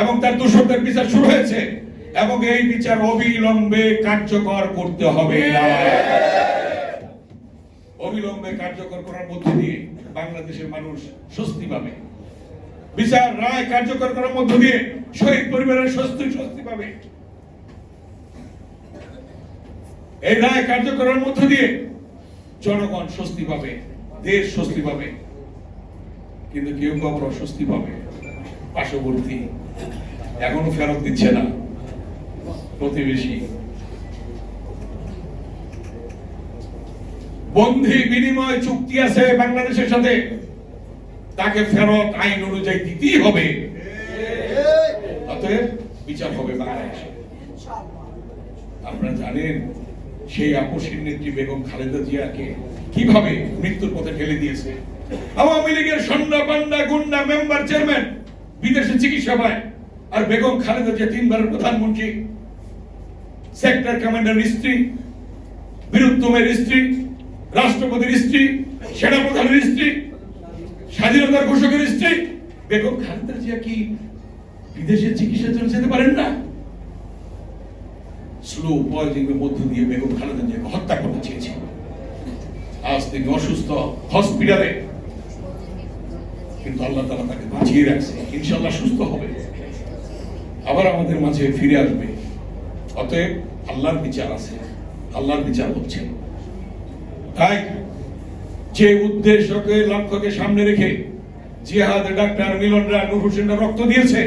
এবং তার দূষণের বিচার শুরু হয়েছে। এবং এই বিচার অবিলম্বে কার্যকর করতে হবে। অবিলম্বে কার্যকর করার মধ্য দিয়ে বাংলাদেশের মানুষ স্বস্তি পাবে। বিচার রায় কার্যকর করার মধ্য দিয়ে শহীদ পরিবারের স্বস্তি স্বস্তি পাবে। এই রায় কার্যকরের মধ্য দিয়ে জনগণ স্বস্তি পাবে, দেশ স্বস্তি পাবে। কিন্তু কেউ আবার অস্বস্তি পাবে। পার্শ্ববর্তী। এখনও ফেরত দিচ্ছে না প্রতিবেশী। বন্ধি বিনিময় চুক্তি আছে বাংলাদেশের সাথে। তাকে ফেরত আইন অনুযায়ী দিতেই হবে। অতএব বিচার হবে বাংলাদেশে। আপনারা জানেন, সেই আপসীর নেত্রী বেগম খালেদা জিয়াকে কীভাবে মৃত্যুর পথে ঠেলে দিয়েছে? আওয়ামী লীগের সন্ধ্যা পান্ডা গুন্ডা মেম্বার চেয়ারম্যান বিদেশে চিকিৎসা পায়। আর বেগম খালেদা জিয়া তিনবারের প্রধানমন্ত্রী সেক্টর কমান্ডার স্ত্রী, বীরুত্তমের স্ত্রী, রাষ্ট্রপতির স্ত্রী, সেনাপ্রধানের স্ত্রী, স্বাধীনতার ঘোষকের স্ত্রী। বেগম খালেদা জিয়া কি বিদেশে চিকিৎসার জন্য যেতে পারেন না? স্লো পয়জিং এর মধ্য দিয়ে বেগম খালেদা জিয়াকে হত্যা করতে চেয়েছিল আজ তিনি অসুস্থ হসপিটালে কিন্তু আল্লাহ তালা তাকে বাঁচিয়ে রাখছে ইনশাল্লাহ সুস্থ হবে। আবার আমাদের মাঝে ফিরে আসবে। অতএব আল্লাহর বিচার আছে। আল্লাহর বিচার হচ্ছে। তাই যে উদ্দেশ্যকে লক্ষ্যকে সামনে রেখে জিহাদ ডাক্তার মিলনরা নূর হোসেনরা রক্ত দিয়েছে,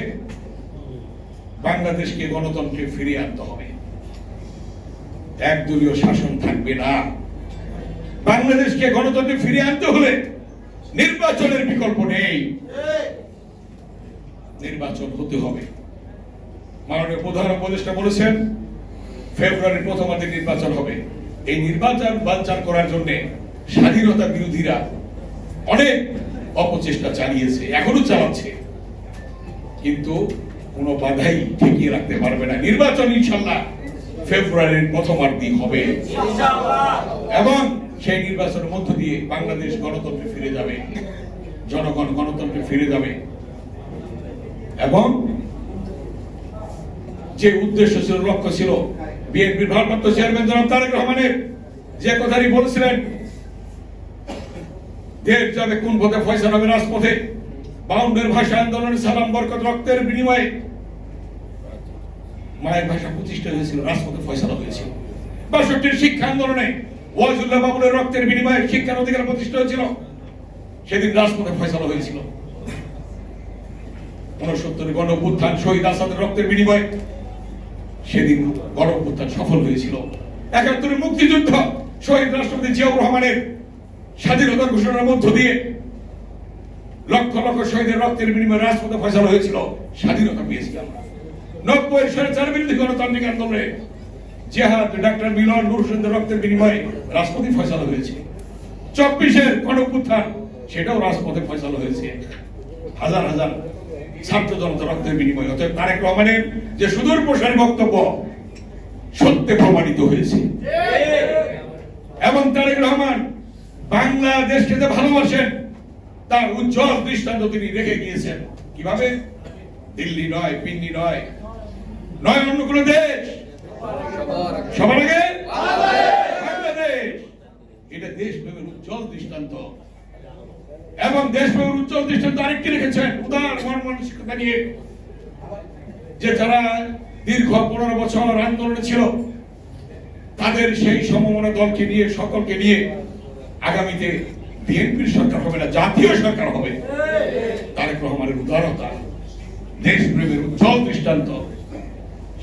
বাংলাদেশকে গণতন্ত্রে ফিরিয়ে আনতে হবে। একদলীয় শাসন থাকবে না। বাংলাদেশকে গণতন্ত্রে ফিরিয়ে আনতে হলে নির্বাচনের বিকল্প নেই। নির্বাচন হতে হবে। মাননীয় প্রধান উপদেষ্টা বলেছেন ফেব্রুয়ারির প্রথমার্ধে নির্বাচন হবে। এই নির্বাচন বানচাল করার জন্য স্বাধীনতা বিরোধীরা অনেক অপচেষ্টা চালিয়েছে এখনও চালাচ্ছে। কিন্তু কোনো বাধাই ঠেকিয়ে রাখতে পারবে না। নির্বাচন ইনশাল্লাহ ফেব্রুয়ারির প্রথম প্রথমার্ধে হবে। এবং সেই নির্বাচনের মধ্য দিয়ে বাংলাদেশ গণতন্ত্রে ফিরে যাবে। জনগণ গণতন্ত্রে ফিরে যাবে। এবং যে উদ্দেশ্য ছিল, লক্ষ্য ছিল, বিএনপির ভারপ্রাপ্ত চেয়ারম্যান জনাব তারেক রহমানের যে কথাটি বলেছিলেন, দেশ যাবে কোন পথে, ফয়সাল হবে রাজপথে, বাউন্ডের ভাষা আন্দোলনের সালাম, বরকত, রক্তের বিনিময়ে। মায়ের ভাষা প্রতিষ্ঠা হয়েছিল, রাজপথে ফয়সালা হয়েছিল। বাষট্টির শিক্ষা আন্দোলনে ওয়াজুল্লাহ বাবুলের রক্তের বিনিময়ে শিক্ষার অধিকার প্রতিষ্ঠা হয়েছিল। সেদিন রাজপথে ফয়সালা হয়েছিল। উনসত্তর গণ অভ্যুত্থান শহীদ আসাদের রক্তের বিনিময়ে সেদিন গণ অভ্যুত্থান সফল হয়েছিল। একাত্তরের মুক্তিযুদ্ধ, শহীদ রাষ্ট্রপতি জিয়াউর রহমানের স্বাধীনতা ঘোষণার মধ্য দিয়ে লক্ষ লক্ষ শহীদের রক্তের বিনিময়ে রাজপথে ফয়সালা হয়েছিল। স্বাধীনতা পেয়েছি আমরা। নব্বই স্বৈরাচার বিরোধী গণতান্ত্রিক আন্দোলনে জেহাদ, ডাক্তার মিলন নূর রক্তের বিনিময়ে রাজপথে ফয়সালা হয়েছে। চব্বিশের গণপুত্থান, সেটাও রাজপথে ফয়সালা হয়েছে। হাজার হাজার ছাত্র জনতা রক্তের বিনিময়ে। অতএব তারেক রহমানের যে সুদূর প্রসারী বক্তব্য, সত্যে প্রমাণিত হয়েছে। এবং তারেক রহমান বাংলাদেশকে যে ভালোবাসেন, তার উজ্জ্বল দৃষ্টান্ত তিনি রেখে গিয়েছেন। কীভাবে? দিল্লি নয় পিন্ডি নয় নয় অন্য কোন দেশ। সবার আগে এটা দেশপ্রেমের উজ্জ্বল দৃষ্টান্ত। এবং দেশপ্রেমের উজ্জ্বল দৃষ্টান্ত আরেকটি রেখেছেন উদার মানসিকতা নিয়ে, যে যারা দীর্ঘ পনেরো বছর আন্দোলনে ছিল, তাদের সেই সমমনা দলকে নিয়ে, সকলকে নিয়ে আগামীতে বিএনপির সরকার হবে না, জাতীয় সরকার হবে। তারেক রহমানের উদারতা, দেশপ্রেমের উজ্জ্বল দৃষ্টান্ত।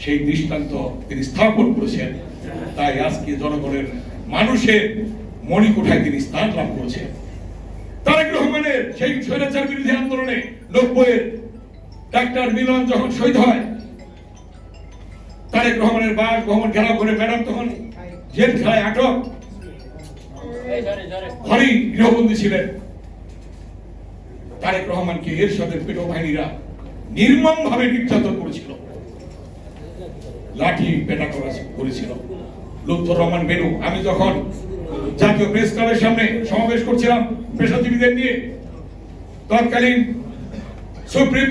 সেই দৃষ্টান্ত তিনি স্থাপন করেছেন। তাই আজকে জনগণের মানুষের মণিকোঠায় তিনি স্থান লাভ করেছেন। তারেক রহমানের সেই স্বৈরাচার বিরোধী আন্দোলনে নব্বইয়ের ডাক্তার মিলন যখন শহীদ হয়, তারেক রহমানের বাস ভবন ঘেরাও করে ম্যাডাম তখন জেল খেলায় আটক। ঘরেই গৃহবন্দী ছিলেন। তারেক রহমানকে এর সাথে পেটো বাহিনীরা নির্মম ভাবে নির্যাতন করেছিল। লাঠি পেটা করা করেছিল লুৎফর রহমান বেনু, আমি যখন জাতীয় প্রেস ক্লাবের সামনে সমাবেশ করছিলাম, পেশাজীবীদের নিয়ে তৎকালীন সুপ্রিম